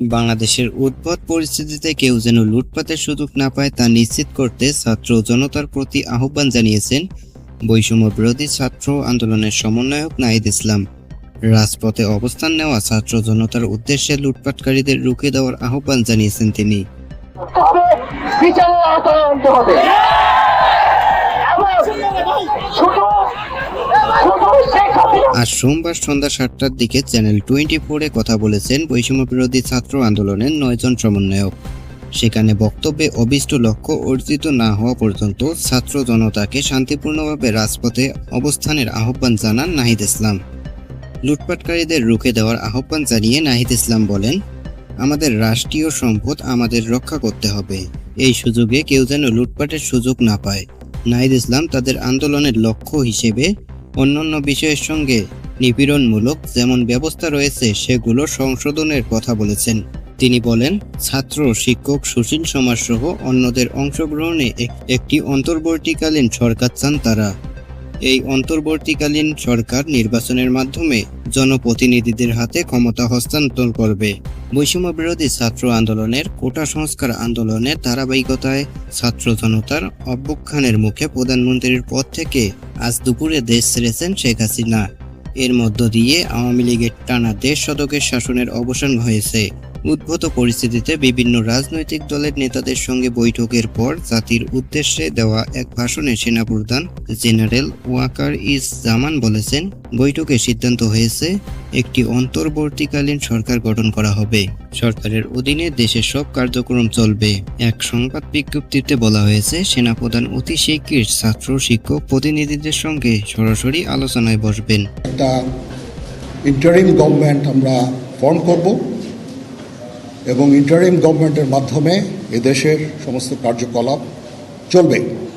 বাংলাদেশের উদ্ভট পরিস্থিতিতে কেউ যেন লুটপাতের সুযোগ না পায় তা নিশ্চিত করতে ছাত্র জনতার প্রতি আহ্বান জানিয়েছেন বৈষম্য বিরোধী ছাত্র আন্দোলনের সমন্বয়ক নাহিদ ইসলাম। রাজপথে অবস্থান নেওয়া ছাত্র জনতার উদ্দেশ্যে লুটপাটকারীদের রুখে দেওয়ার আহ্বান জানিয়েছেন তিনি। বিচারের আওতায় আনতে হবে। আজ সোমবার সন্ধ্যা সাতটার দিকে চ্যানেল টোয়েন্টি ফোরে কথা বলেছেন বৈষম্য বিরোধী ছাত্র আন্দোলনের নয়জন সমন্বয়ক। সেখানে বক্তব্যে অবিষ্ট লক্ষ্য অর্জিত না হওয়া পর্যন্ত ছাত্র জনতাকে শান্তিপূর্ণভাবে রাজপথে অবস্থানের আহ্বান জানান নাহিদ ইসলাম। লুটপাটকারীদের রুখে দেওয়ার আহ্বান জানিয়ে নাহিদ ইসলাম বলেন, আমাদের রাষ্ট্রীয় সম্পদ আমাদের রক্ষা করতে হবে। এই সুযোগে কেউ যেন লুটপাটের সুযোগ না পায়। নাহিদ ইসলাম তাদের আন্দোলনের লক্ষ্য হিসেবে অন্যান্য বিষয়ের সঙ্গে নিপীড়নমূলক যেমন ব্যবস্থা রয়েছে, সেগুলো সংশোধনের কথা বলেছেন। তিনি বলেন, ছাত্র, শিক্ষক, সুশীল সমাজ সহ অন্যদের অংশগ্রহণে এক- একটি অন্তর্বর্তীকালীন সরকার চান তারা। এই অন্তর্বর্তীকালীন সরকার নির্বাচনের মাধ্যমে জনপ্রতিনিধিদের হাতে ক্ষমতা হস্তান্তর করবে। বৈষম্য বিরোধী ছাত্র আন্দোলনের কোটা সংস্কার আন্দোলনের ধারাবাহিকতায় ছাত্র জনতার অভ্যুত্থানের মুখে প্রধানমন্ত্রীর পদ থেকে আজ দুপুরে দেশ ছেড়েছেন শেখ হাসিনা। এর মধ্য দিয়ে আওয়ামী লীগের টানা দেশ শতকের শাসনের অবসান হয়েছে। উদ্ভূত পরিস্থিতিতে বিভিন্ন রাজনৈতিক দলের নেতাদের সঙ্গে বৈঠকের পর জাতির উদ্দেশ্যে দেওয়া এক ভাষণে সেনাপ্রধান জেনারেল ওয়াকার ইস জামান বলেছেন, বৈঠকে সিদ্ধান্ত হয়েছে একটি অন্তর্বর্তীকালীন সরকার গঠন করা হবে। সরকারের অধীনে দেশের সব কার্যক্রম চলবে। এক সংবাদ বিজ্ঞপ্তিতে বলা হয়েছে, সেনাপ্রধান অতি শীঘ্র ছাত্র, শিক্ষক, প্রতিনিধিদের সঙ্গে সরাসরি আলোচনায় বসবেন। একটা ইন্টারিম গভর্নমেন্ট আমরা ফর্ম করব। এবং ইন্টারিম গভর্নমেন্টের মাধ্যমে এদেশের সমস্ত কার্যকলাপ চলবে।